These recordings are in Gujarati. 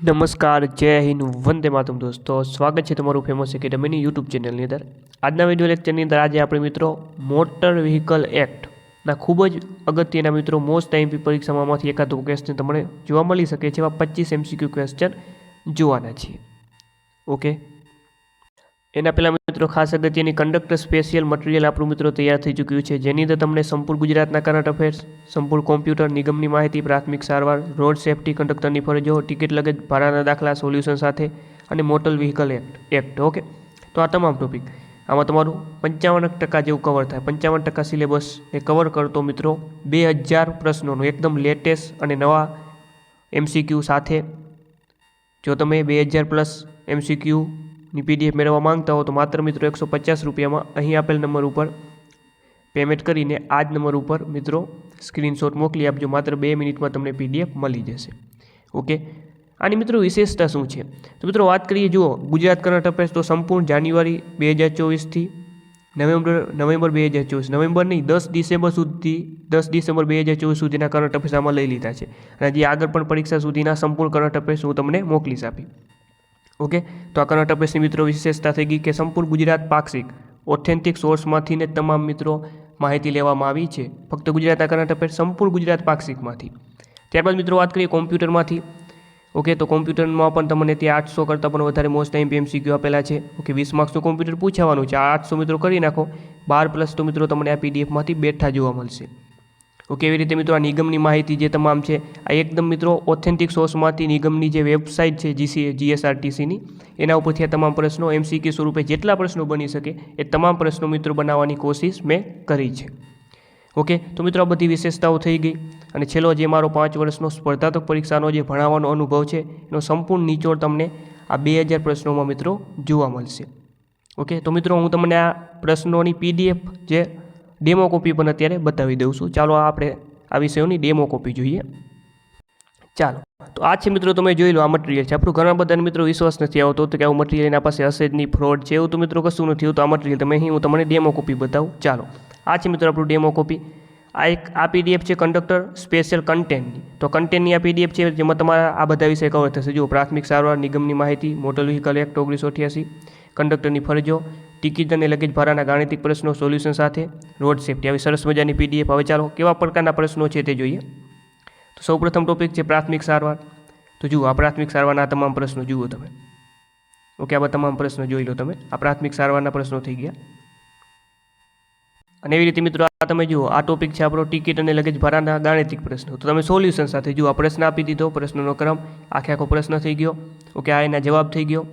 નમસ્કાર, જય હિન્દ, વંદે માતમ દોસ્તો. સ્વાગત છે તમારું ફેમસ એકેડમીની યુટ્યુબ ચેનલની અંદર. આજના વીડિયો લેક્ચરની અંદર આજે આપણે મિત્રો મોટર વ્હીકલ એક્ટના ખૂબ જ અગત્યના મિત્રો મોસ્ટ ટાઈમ પરીક્ષામાંથી એકાદ ક્વેશ્ચન તમને જોવા મળી શકે છે એવા પચીસ એમસીક્યુ ક્વેશ્ચન જોવાના છીએ. ઓકે એના પહેલાં મિત્રો ખાસ અગત્યની કંડક્ટર સ્પેશિયલ મટીરિયલ આપણું મિત્રો તૈયાર થઈ ચૂક્યું છે. જેની અંદર તમને સંપૂર્ણ ગુજરાતના કરંટ અફેર્સ સંપૂર્ણ કોમ્પ્યુટર નિગમની માહિતી, પ્રાથમિક સારવાર રોડ સેફટી કંડક્ટરની ફરજો ટિકિટ લગેજ ભાડાના દાખલા સોલ્યુશન સાથે અને motor vehicle act act okay તો આ તમામ ટોપિક આમાં તમારું પંચાવન ટકા જેવું કવર થાય. પંચાવન ટકા સિલેબસ એ કવર કરતો મિત્રો બે હજાર પ્રશ્નોનું એકદમ લેટેસ્ટ અને નવા એમસીક્યુ સાથે જો તમે બે હજાર પ્લસ એમસીક્યુની પીડીએફ મેળવવા માંગતા હો તો માત્ર મિત્રો એકસો પચાસ રૂપિયામાં અહીં આપેલ નંબર ઉપર પેમેન્ટ કરીને આ જ નંબર ઉપર મિત્રો સ્ક્રીનશોટ મોકલી આપજો. માત્ર બે મિનિટમાં તમને પીડીએફ મળી જશે. ઓકે આની મિત્રો વિશેષતા શું છે? તો મિત્રો વાત કરીએ, જુઓ, ગુજરાત કરંટ અફેર્સ તો સંપૂર્ણ જાન્યુઆરી બે હજાર ચોવીસથી નવેમ્બર નવેમ્બર બે હજાર ચોવીસ. નવેમ્બર નહીં, દસ ડિસેમ્બર સુધી, દસ ડિસેમ્બર બે હજાર ચોવીસ સુધીના કરંટ અફેર્સ આમાં લઈ લીધા છે. અને જે આગળ પણ પરીક્ષા સુધીના સંપૂર્ણ કરંટ અફેર્સ હું તમને મોકલીશ આપી. ઓકે? તો આ કર્ણાટક પ્રેસની મિત્રો વિશેષતા થઈ ગઈ કે સંપૂર્ણ ગુજરાત પાક્ષિક ઓથેન્ટિક સોર્સમાંથી ને તમામ મિત્રો માહિતી લેવામાં આવી છે. ફક્ત ગુજરાત કર્ણાટક પ્રેસ, સંપૂર્ણ ગુજરાત પાક્ષિકમાંથી. ત્યારબાદ મિત્રો વાત કરીએ કોમ્પ્યુટરમાંથી. ઓકે, તો કોમ્પ્યુટરમાં પણ તમને ત્યાં આઠસો કરતાં પણ વધારે મોસ્ટ ટાઈમ એમસીક્યુ આપેલા છે. ઓકે, વીસ માર્ક્સનું કોમ્પ્યુટર પૂછાવાનું છે. આ આઠસો મિત્રો કરી નાખો. બાર પ્લસ તો મિત્રો તમને આ પીડીએફમાંથી બેઠા જોવા મળશે. ઓકે કેવી રીતે મિત્રો આ નિગમની માહિતી જે તમામ છે, આ એકદમ મિત્રો ઓથેન્ટિક સોર્સમાંથી નિગમની જે વેબસાઇટ છે જીસી જીએસઆરટીસીની એના ઉપરથી આ તમામ પ્રશ્નો એમસીક્યુ સ્વરૂપે જેટલા પ્રશ્નો બની શકે એ તમામ પ્રશ્નો મિત્રો બનાવવાની કોશિશ મેં કરી છે. ઓકે, તો મિત્રો આ બધી વિશેષતાઓ થઈ ગઈ અને છેલ્લો જે મારો પાંચ વર્ષનો સ્પર્ધાત્મક પરીક્ષાનો જે ભણાવવાનો અનુભવ છે, એનો સંપૂર્ણ નીચોડ તમને આ બે હજાર પ્રશ્નોમાં મિત્રો જોવા મળશે. ઓકે, તો મિત્રો હું તમને આ પ્રશ્નોની પીડીએફ જે ડેમો કોપી પણ અત્યારે બતાવી દઉં છું. ચાલો આપણે આ વિષયોની ડેમો કોપી જોઈએ. ચાલો. તો આ છે મિત્રો તમે જોઈ લો આ મટીરિયલ છે. આપણું ઘણા બધાને મિત્રો વિશ્વાસ નથી આવતો તો કે આવું મટીરિયલ એના પાસે હશે જ નહીં ફ્રોડ છે એવું તો મિત્રો કશું નથી હોતું. આ મટીરિયલ તમે અહીં હું તમને ડેમો કોપી બતાવું. ચાલો. આ છે મિત્રો આપણું ડેમો કોપી આ એક, આ પીડીએફ છે કંડક્ટર સ્પેશિયલ કન્ટેન્ટની તો કન્ટેન્ટની આ પીડીએફ છે જેમાં તમારા આ બધા વિષય કવર થશે. જો પ્રાથમિક સારવાર, નિગમની માહિતી મોટર વ્હીકલ એક્ટ ઓગણીસો અઠ્યાસી કંડક્ટરની ફરજો ટિકિટ અને લગેજ ભાડાના ગાણિતિક પ્રશ્નો સોલ્યુશન સાથે, રોડ સેફ્ટી. આવી સરસ મજાની પીડીએફ હવે ચાલો, કેવા પ્રકારના પ્રશ્નો છે તે જોઈએ. તો સૌપ્રથમ ટોપિક છે પ્રાથમિક સારવાર. તો જુઓ, આ પ્રાથમિક સારવારના તમામ પ્રશ્નો જુઓ તમે. ઓકે, આવા તમામ પ્રશ્નો જોઈ લો તમે. આ પ્રાથમિક સારવારના પ્રશ્નો થઈ ગયા. અને એવી રીતે મિત્રો, આ તમે જુઓ, આ ટોપિક છે આપણો ટિકિટ અને લગેજ ભાડાના ગાણિતિક પ્રશ્નો. તો તમે સોલ્યુશન સાથે જુઓ, આ પ્રશ્ન આપી દીધો, પ્રશ્નનો ક્રમ, આખે આખો પ્રશ્ન થઈ ગયો. ઓકે, આ એના જવાબ થઈ ગયો.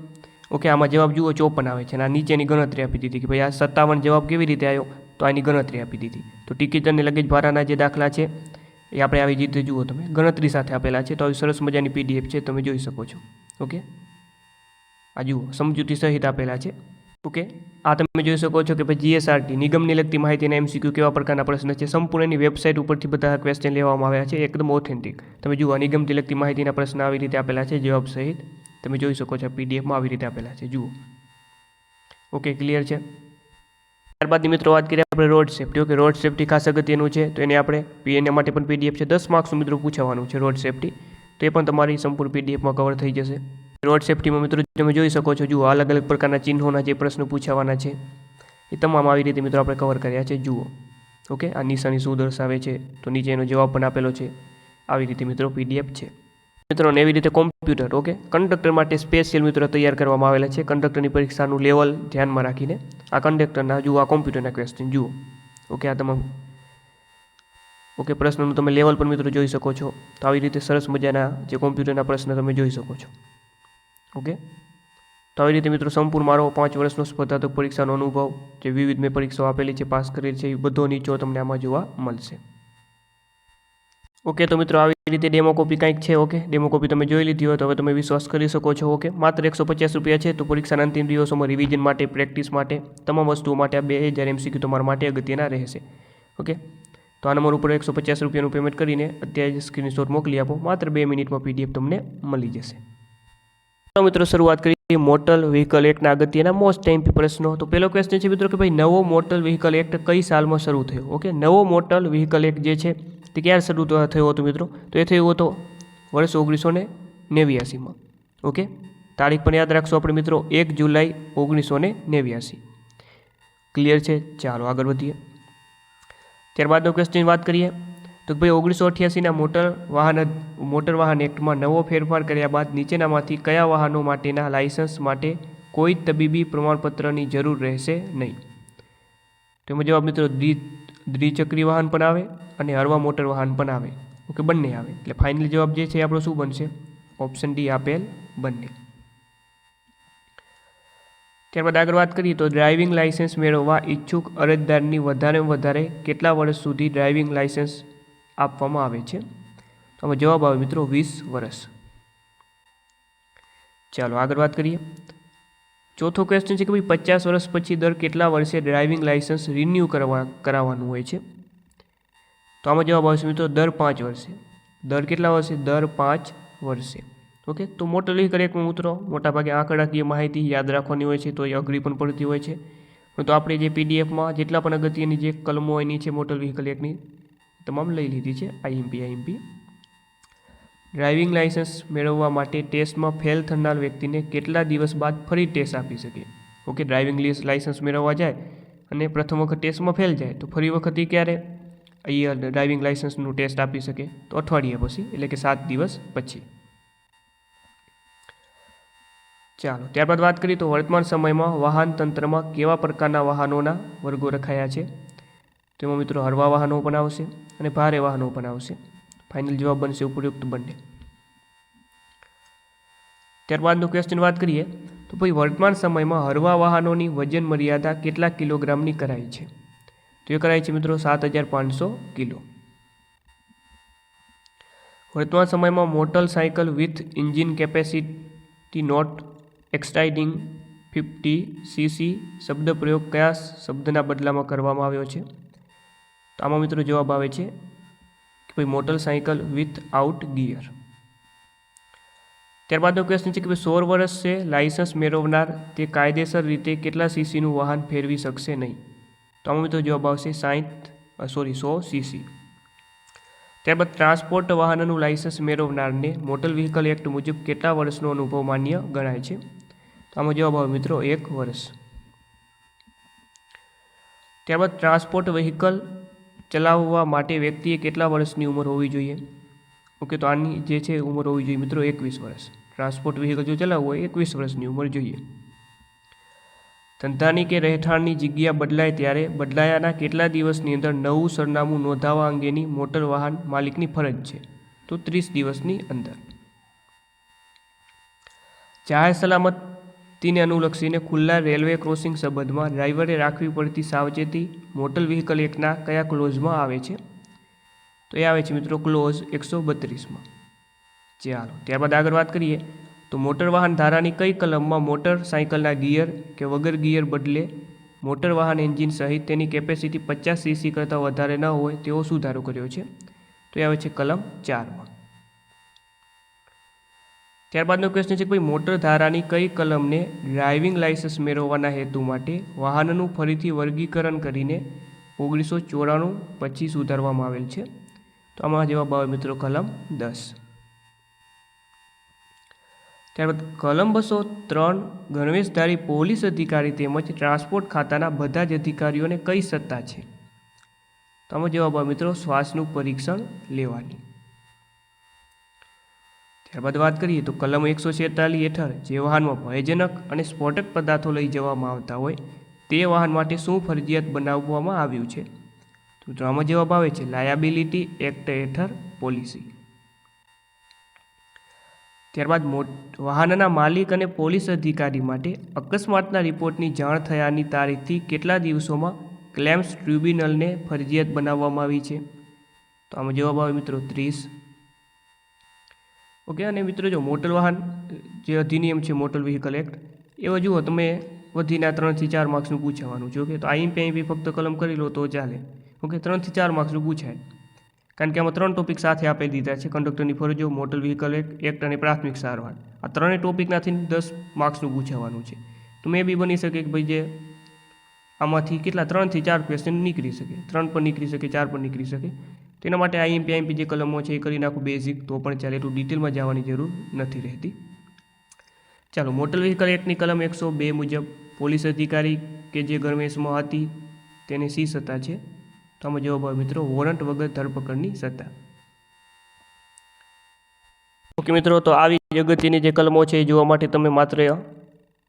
ઓકે, આમાં જવાબ જુઓ, ચોપન આવે છે. અને આ નીચેની ગણતરી આપી દીધી કે ભાઈ આ સત્તાવન જવાબ કેવી રીતે આવ્યો તો આની ગણતરી આપી દીધી. તો ટિકિટ અને લગેજ ભાડાના જે દાખલા છે, એ આપણે આવી રીતે જુઓ તમે. ગણતરી સાથે આપેલા છે, તો આવી સરસ મજાની પીડીએફ છે, તમે જોઈ શકો છો. ઓકે? આ જુઓ, સમજૂતી સહિત આપેલા છે. ઓકે? આ તમે જોઈ શકો છો કે ભાઈ જીએસઆરટી, નિગમની લગતી માહિતીના એમસીક્યુ કેવા પ્રકારના પ્રશ્ન છે, સંપૂર્ણ એની વેબસાઇટ ઉપરથી બધા ક્વેશ્ચન લેવામાં આવ્યા છે, એકદમ ઓથેન્ટિક તમે જુઓ નિગમથી લગતી માહિતીના પ્રશ્ન આવી રીતે આપેલા છે, જવાબ સહિત. તમે જોઈ શકો છો પીડીએફમાં આવી રીતે આપેલા છે. જુઓ. ઓકે ક્લિયર છે? ત્યારબાદની મિત્રો વાત કરીએ આપણે road safety okay road safety ખાસ અગત્યનું છે, તો એને આપણે પીએનએ માટે પણ પીડીએફ છે. દસ માર્ક્સનું મિત્રો પૂછવાનું છે રોડ સેફટી તો એ પણ તમારી સંપૂર્ણ પીડીએફમાં કવર થઈ જશે. રોડ સેફ્ટીમાં મિત્રો તમે જોઈ શકો છો, જુઓ, અલગ અલગ પ્રકારના ચિહ્નોના જે પ્રશ્નો પૂછાવાના છે, એ તમામ આવી રીતે મિત્રો આપણે કવર કર્યા છે. જુઓ. ઓકે આ નિશાની શું દર્શાવે છે? તો નીચે એનો જવાબ પણ આપેલો છે. આવી રીતે મિત્રો પીડીએફ છે. મિત્રોને એવી રીતે કોમ્પ્યુટર ઓકે કંડક્ટર માટે સ્પેશિયલ મિત્રો તૈયાર કરવામાં આવેલા છે. કંડક્ટરની પરીક્ષાનું લેવલ ધ્યાનમાં રાખીને આ કંડક્ટરના જુઓ, આ કોમ્પ્યુટરના ક્વેશ્ચન જુઓ. ઓકે આ તમામ ઓકે પ્રશ્નનું તમે લેવલ પણ મિત્રો જોઈ શકો છો. તો આવી રીતે સરસ મજાના જે કોમ્પ્યુટરના પ્રશ્ન તમે જોઈ શકો છો. ઓકે તો આવી રીતે મિત્રો સંપૂર્ણ મારો પાંચ વર્ષનો સ્પર્ધાત્મક પરીક્ષાનો અનુભવ, જે વિવિધ મેં પરીક્ષાઓ આપેલી છે, પાસ કરેલી છે, એ બધો નીચો તમને આમાં જોવા મળશે. ઓકે તો મિત્રો, આવી રીતે ડેમો કોપી કંઈક છે ઓકે ડેમો કોપી તમે જોઈ લીધી હોય તો હવે તમે વિશ્વાસ કરી શકો છો ઓકે માત્ર એકસો પચાસ રૂપિયા છે, તો પરીક્ષાના અંતિમ દિવસોમાં રિવિઝન માટે પ્રેક્ટિસ માટે, તમામ વસ્તુઓ માટે આ બે હજાર એમસીક્યુ તમારા માટે અગત્યના રહેશે ઓકે તો આ નંબર ઉપર એકસો પચાસ રૂપિયાનું પેમેન્ટ કરીને અત્યારે જ સ્ક્રીનશોટ મોકલી આપો, માત્ર બે મિનિટમાં પીડીએફ તમને મળી જશે. તો મિત્રો, શરૂઆત કરીએ મોટર વ્હીકલ એક્ટના અગત્યના મોસ્ટ ટાઈમ પ્રશ્નો તો પહેલો ક્વેશ્ચન છે મિત્રો કે ભાઈ, નવો મોટર વ્હીકલ એક્ટ કઈ સાલમાં શરૂ થયો ઓકે નવો મોટર વ્હીકલ એક્ટ જે છે તે ક્યારે શરૂ થયો હતો મિત્રો? તો એ થયો હતો વર્ષ ઓગણીસો ને નેવ્યાસીમાં. ઓકે? તારીખ પણ યાદ રાખશો આપણે મિત્રો, એક જુલાઈ ઓગણીસો ને નેવ્યાસી. ક્લિયર છે? ચાલો આગળ વધીએ. ત્યારબાદનો ક્વેશ્ચન વાત કરીએ. તો ભાઈ, ઓગણીસો અઠ્યાસીના મોટર વાહન મોટર વાહન એક્ટમાં નવો ફેરફાર કર્યા બાદ નીચેનામાંથી કયા વાહનો માટેના લાયસન્સ માટે કોઈ તબીબી પ્રમાણપત્રની જરૂર રહેશે નહીં? તેમાં જવાબ મિત્રો, દ્વિ દ્વિચક્રી વાહન પણ આવે અને હળવા મોટર વાહન પણ આવે. ઓકે, બંને આવે. એટલે ફાઇનલ જવાબ જે છે આપણો શું બનશે? ઓપ્શન ડી આપેલ બંને. ત્યારબાદ આગળ વાત કરીએ તો ડ્રાઇવિંગ લાઇસન્સ મેળવવા ઈચ્છુક અરજદારની વધારેમાં વધારે કેટલા વર્ષ સુધી ડ્રાઇવિંગ લાઇસન્સ આપવામાં આવે છે? તો આમાં જવાબ આવે મિત્રો વીસ વર્ષ. ચાલો આગળ વાત કરીએ. ચોથો ક્વેશ્ચન છે કે ભાઈ પચાસ વર્ષ પછી દર કેટલા વર્ષે ડ્રાઇવિંગ લાઇસન્સ રિન્યૂ કરવા, કરાવવાનું હોય છે? તો આમાં જવાબ આવશે મિત્રો દર પાંચ વર્ષે. દર કેટલા વર્ષે? દર પાંચ વર્ષે. ઓકે તો મોટલી કરેક્ટ મિત્રો, મોટાભાગે આંકડાકીય માહિતી યાદ રાખવાની હોય છે, તો એ અઘરી પણ પડતી હોય છે. તો આપણે જે પીડીએફમાં જેટલા પણ અગત્યની જે કલમો એની છે મોટર વ્હીકલ એકની તમામ લઈ લીધી છે આઈએમપી આઈએમપી ડ્રાઇવિંગ લાઇસન્સ મેળવવા માટે ટેસ્ટમાં ફેલ થનાર વ્યક્તિને કેટલા દિવસ બાદ ફરી ટેસ્ટ આપી શકે? ઓકે, ડ્રાઇવિંગ લાઇસન્સ મેળવવા જાય અને પ્રથમ વખત ટેસ્ટમાં ફેલ જાય, તો ફરી વખત એ ક્યારે? અહીંયા ડ્રાઇવિંગ લાઇસન્સનું ટેસ્ટ આપી શકે? તો અઠવાડિયા પછી, એટલે કે સાત દિવસ પછી. ચાલો, ત્યારબાદ વાત કરીએ તો વર્તમાન સમયમાં વાહન તંત્રમાં કેવા પ્રકારના વાહનોના વર્ગો રખાયા છે? તેમાં મિત્રો હળવા વાહનો પણ આવશે અને ભારે વાહનો પણ આવશે. ફાઇનલ જવાબ બનશે ઉપયુક્ત બંને. ત્યારબાદનો ક્વેશ્ચન વાત કરીએ, તો ભાઈ વર્તમાન સમયમાં હળવા વાહનોની વજન મર્યાદા કેટલા કિલોગ્રામની કરાઈ છે? તો એ કરાઈ છે મિત્રો સાત હજાર પાંચસો કિલો. વર્તમાન સમયમાં motor cycle with engine capacity not exceeding fifty CC શબ્દ પ્રયોગ કયા શબ્દના બદલામાં કરવામાં આવ્યો છે? તો આમાં મિત્રો જવાબ આવે છે ભાઈ motor cycle without gear. ત્યારબાદનો ક્વેશ્ચન છે કે ભાઈ સોળ વર્ષ છે લાયસન્સ મેળવનાર તે કાયદેસર રીતે કેટલા સીસીનું વાહન ફેરવી શકશે નહીં? તો આમાં મિત્રો જવાબ આવશે સાઈઠ સોરી સો સીસી ત્યારબાદ ટ્રાન્સપોર્ટ વાહનનું લાયસન્સ મેળવનારને મોટર વ્હીકલ એક્ટ મુજબ કેટલા વર્ષનો અનુભવ માન્ય ગણાય છે? તો આમાં જવાબ આવે મિત્રો એક વર્ષ. ત્યારબાદ ટ્રાન્સપોર્ટ વ્હીકલ ચલાવવા માટે વ્યક્તિએ કેટલા વર્ષની ઉંમર હોવી જોઈએ? ઓકે, તો આની જે છે ઉંમર હોવી જોઈએ મિત્રો એકવીસ વર્ષ. ટ્રાન્સપોર્ટ વ્હીકલ જો ચલાવવું હોય, એકવીસ વર્ષની ઉંમર જોઈએ. ધંધાની કે રહેઠાણની જગ્યા બદલાય ત્યારે બદલાયાના કેટલા દિવસની અંદર નવું સરનામું નોંધાવવા અંગેની મોટર વાહન માલિકની ફરજ છે? તો ત્રીસ દિવસની અંદર. જાહેર સલામતીને અનુલક્ષીને ખુલ્લા રેલવે ક્રોસિંગ સંબંધમાં ડ્રાઈવરે રાખવી પડતી સાવચેતી મોટર વ્હીકલ એકના કયા ક્લોઝમાં આવે છે? તો એ આવે છે મિત્રો ક્લોઝ એકસો બત્રીસમાં. ચાલો, ત્યારબાદ આગળ વાત કરીએ. તો મોટર વાહન ધારાની કઈ કલમમાં મોટર સાયકલના ગિયર કે વગર ગિયર બદલે મોટર વાહન એન્જિન સહિત તેની કેપેસિટી પચાસ સીસી કરતાં વધારે ન હોય તેવો સુધારો કર્યો છે? તો એ આવે છે કલમ ચારમાં. ત્યારબાદનો ક્વેશ્ચન છે કે ભાઈ મોટર ધારાની કઈ કલમને ડ્રાઇવિંગ લાઇસન્સ મેળવવાના હેતુ માટે વાહનનું ફરીથી વર્ગીકરણ કરીને ઓગણીસો ચોરાણું પછી સુધારવામાં આવેલ છે? તો આમાં જવાબ આવે મિત્રો કલમ દસ. ત્યારબાદ કલમ બસો ત્રણ, ગણવેશધારી પોલીસ અધિકારી તેમજ ટ્રાન્સપોર્ટ ખાતાના બધા જ અધિકારીઓને કઈ સત્તા છે? તો આમાં જવાબ આવે મિત્રો શ્વાસનું પરીક્ષણ લેવાની. ત્યારબાદ વાત કરીએ તો કલમ એકસો છેતાલીસ હેઠળ જે વાહનમાં ભયજનક અને સ્ફોટક પદાર્થો લઈ જવામાં આવતા હોય તે વાહન માટે શું ફરજિયાત બનાવવામાં આવ્યું છે? તો આમાં જવાબ આવે છે લાયાબિલિટી એક્ટ હેઠળ પોલિસી. ત્યારબાદ વાહનના માલિક અને પોલીસ અધિકારી માટે અકસ્માતના રિપોર્ટની જાણ થયાની તારીખથી કેટલા દિવસોમાં ક્લેમ્સ ટ્રિબ્યુનલને ફરજિયાત બનાવવામાં આવી છે? તો આમાં જવાબ આવે મિત્રો ત્રીસ. ઓકે, અને મિત્રો જો મોટર વાહન, જે અધિનિયમ છે મોટર વ્હીકલ એક્ટ એવા જુઓ, તમે વધીને ત્રણથી ચાર માર્ક્સનું પૂછવાનું છે, ઓકે? તો આઈએમપી આઈએમપી ફક્ત કલમ કરી લો તો ચાલે, ઓકે? ત્રણથી ચાર માર્ક્સનું પૂછાય કારણ કે આમાં ત્રણ ટોપિક સાથે આપી દીધા છે કંડક્ટરની ફરજો મોટર વ્હીકલ એક્ટ અને પ્રાથમિક સારવાર. આ ત્રણેય ટોપિકનાથી દસ માર્ક્સનું પૂછાવાનું છે. તો મેં બી બની શકે કે ભાઈ જે આમાંથી કેટલા, ત્રણથી ચાર ક્વેશ્ચન નીકળી શકે. ત્રણ પણ નીકળી શકે, ચાર પણ નીકળી શકે. તેના માટે આઈએમપી આઈએમપી જે કલમો છે એ કરી નાખું બેઝિક તો પણ ચાલે એટલું ડિટેલમાં જવાની જરૂર નથી રહેતી. ચાલો મોટર વ્હીકલ એક્ટની કલમ એકસો બે મુજબ પોલીસ અધિકારી કે જે ગણવેશમાં હતી તેને સી સત્તા છે? તો આમાં જવાબ આવે મિત્રો, વોરંટ વગર ધરપકડની સત્તા. ઓકે મિત્રો, તો આવી અગત્યની જે કલમો છે એ જોવા માટે તમે માત્ર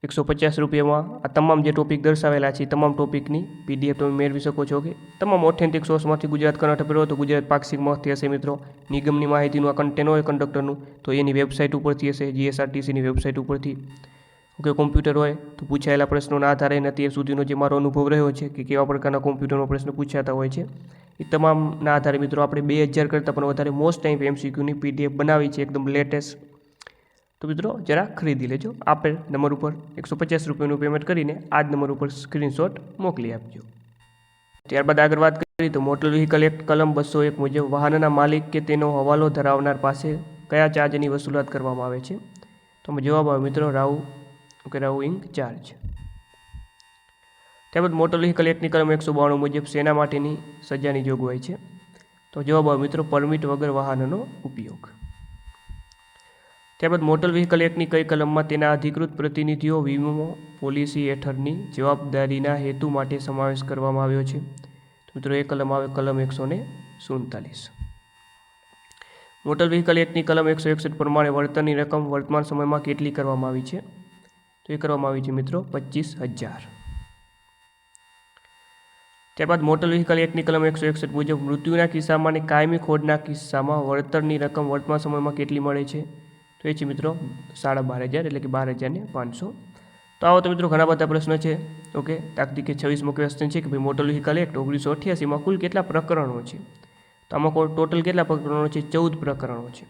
એકસો પચાસ રૂપિયામાં આ તમામ જે ટોપિક દર્શાવેલા છે, તમામ ટોપિકની પીડીએફ તમે મેળવી શકો છો કે તમામ ઓથેન્ટિક સોર્સમાંથી ગુજરાત કર્ણાટક અફેર તો ગુજરાત પાક્ષિકમાંથી હશે મિત્રો. નિગમની માહિતીનું આ કન્ટેન હોય કંડક્ટરનું તો એની વેબસાઇટ ઉપરથી હશે જીએસઆરટીસીની વેબસાઇટ ઉપરથી. ઓકે કોમ્પ્યુટર હોય, તો પૂછાયેલા પ્રશ્નોના આધારે અને અત્યાર સુધીનો જે મારો અનુભવ રહ્યો છે, કે કેવા પ્રકારના કોમ્પ્યુટરનો પ્રશ્ન પૂછાતા હોય છે, એ તમામના આધારે મિત્રો આપણે બે હજાર કરતાં પણ વધારે મોસ્ટ ટાઈમ એમસીક્યુની પીડીએફ બનાવી છે, એકદમ લેટેસ્ટ તો મિત્રો જરા ખરીદી લેજો. આપેલ નંબર ઉપર એકસો પચાસ રૂપિયાનું પેમેન્ટ કરીને આ જ નંબર ઉપર સ્ક્રીનશોટ મોકલી આપજો. ત્યારબાદ આગળ વાત કરીએ તો મોટર વ્હીકલ એક્ટ કલમ બસો એક મુજબ વાહનના માલિક કે તેનો હવાલો ધરાવનાર પાસે કયા ચાર્જની વસૂલાત કરવામાં આવે છે? તો જવાબ આવે મિત્રો રાવ ઓકે રાઉઇંગ ચાર્જ ત્યારબાદ મોટર વ્હીકલ એક્ટની કલમ એકસો બાણું મુજબ સેના માટેની સજાની જોગવાઈ છે? તો જવાબ મિત્રો પરમિટ વગર વાહનનો ઉપયોગ. ત્યારબાદ મોટર વ્હીકલ એક્ટની કઈ કલમમાં તેના અધિકૃત પ્રતિનિધિઓ, વીમો, પોલિસી હેઠળની જવાબદારીના હેતુ માટે સમાવેશ કરવામાં આવ્યો છે. મિત્રો, એ કલમ આવે કલમ એકસો ને સુડતાલીસ. મોટર વ્હીકલ એક્ટની કલમ એકસો એકસઠ પ્રમાણે વળતરની રકમ વર્તમાન સમયમાં કેટલી કરવામાં આવી છે? તો એ કરવામાં આવી છે મિત્રો, પચીસ હજાર. ત્યારબાદ મોટર વ્હીકલ એક્ટની કલમ એકસો એકસઠ મુજબ મૃત્યુના કિસ્સામાં અને કાયમી ખોડના કિસ્સામાં વળતરની રકમ વર્તમાન સમયમાં કેટલી મળે છે? તો એ છે મિત્રો સાડા બાર હજાર એટલે કે બાર હજારને પાંચસો. તો આવો તો મિત્રો ઘણા બધા પ્રશ્નો છે. ઓકે તાકતી કે છવ્વીસમો ક્વેશ્ચન છે કે ભાઈ મોટર વ્હીકલ એક્ટ ઓગણીસો અઠ્યાસીમાં કુલ કેટલા પ્રકરણો છે? તો આમાં કોઈ ટોટલ કેટલા પ્રકરણો છે? ચૌદ પ્રકરણો છે.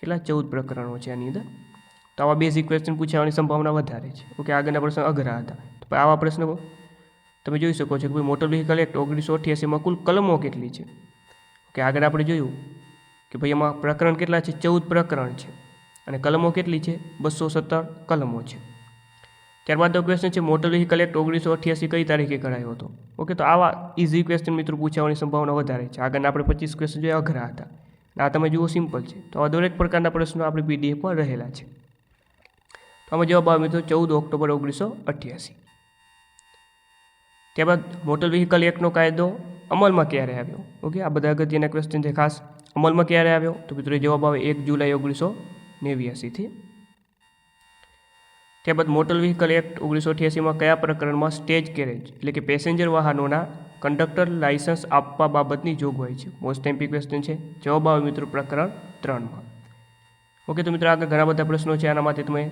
કેટલા? ચૌદ પ્રકરણો છે આની અંદર. તો આવા બેઝિક ક્વેશ્ચન પૂછાવાની સંભાવના વધારે છે. ઓકે, આગળના પ્રશ્ન અઘરા હતા. તો આવા પ્રશ્નો તમે જોઈ શકો છો કે ભાઈ મોટર વ્હીકલ એક્ટ ઓગણીસો અઠ્યાસીમાં કુલ કલમો કેટલી છે? ઓકે, આગળ આપણે જોયું કે ભાઈ એમાં પ્રકરણ કેટલા છે? ચૌદ પ્રકરણ છે. અને કલમો કેટલી છે? બસો સત્તર કલમો છે. ત્યારબાદ ક્વેશ્ચન છે મોટર વ્હીકલ એક્ટ ઓગણીસો અઠ્યાસી કઈ તારીખે કરાયો હતો? ઓકે તો આવા ઇઝી ક્વેશ્ચન મિત્રો પૂછાવાની સંભાવના વધારે છે. આગળના આપણે પચીસ ક્વેશ્ચન જોઈએ અઘરા હતા. આ તમે જુઓ સિમ્પલ છે. તો આ દરેક પ્રકારના પ્રશ્નો આપણી પીડીએફમાં રહેલા છે. તો આમાં જવાબ આવે મિત્રો ચૌદ ઓક્ટોબર ઓગણીસો અઠ્યાસી. ત્યારબાદ મોટર વ્હીકલ એક્ટનો કાયદો અમલમાં ક્યારે આવ્યો? ઓકે આ બધા અગત્યના ક્વેશ્ચન છે. ખાસ અમલમાં ક્યારે આવ્યો? તો મિત્રો જવાબ આવે એક જુલાઈ ઓગણીસો નેવ્યાસીથી ત્યારબાદ મોટર વ્હીકલ એક્ટ ઓગણીસો અઠ્યાસીમાં કયા પ્રકરણમાં સ્ટેજ કેરેજ એટલે કે પેસેન્જર વાહનોના કંડક્ટર લાઇસન્સ આપવા બાબતની જોગવાઈ છે? મોસ્ટ એમ્પી ક્વેશ્ચન છે. જવાબ આવે મિત્રો પ્રકરણ ત્રણમાં. ઓકે તો મિત્રો આગળ ઘણા બધા પ્રશ્નો છે. આના માટે તમે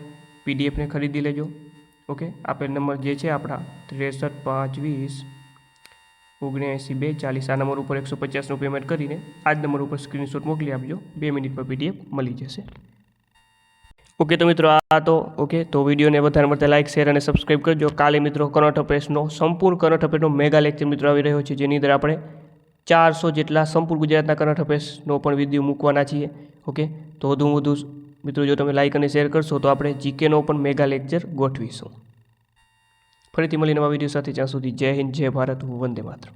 પીડીએફને ખરીદી લેજો. ઓકે આપેલ નંબર જે છે આપણા ત્રેસઠ, પાંચ, વીસ ઓગણએંસી બે, ચાલીસ, આ નંબર ઉપર એકસો પચાસનું પેમેન્ટ કરીને આ જ નંબર ઉપર સ્ક્રીનશોટ મોકલી આપજો. બે મિનિટમાં પીડીએફ મળી જશે. ઓકે, તો મિત્રો આ તો, ઓકે, તો વિડીયોને વધારે મળતા લાઇક શેર અને સબસ્ક્રાઇબ કરજો. કાલે મિત્રો કરંટ અફેર્સનો સંપૂર્ણ કરંટ અફેરનો મેગા લેક્ચર મિત્રો આવી રહ્યો છે, જેની અંદર આપણે ચારસો જેટલા સંપૂર્ણ ગુજરાતના કરંટ અફેર્સનો પણ વીડિયો મૂકવાના છીએ, ઓકે? તો વધુ વધુ મિત્રો જો તમે લાઇક અને શેર કરશો, તો આપણે જીકેનો પણ મેગા લેક્ચર ગોઠવીશું. ફરીથી મળી નવા વીડિયો સાથે, જ્યાં સુધી જય હિન્દ, જય ભારત, વંદે માતરમ.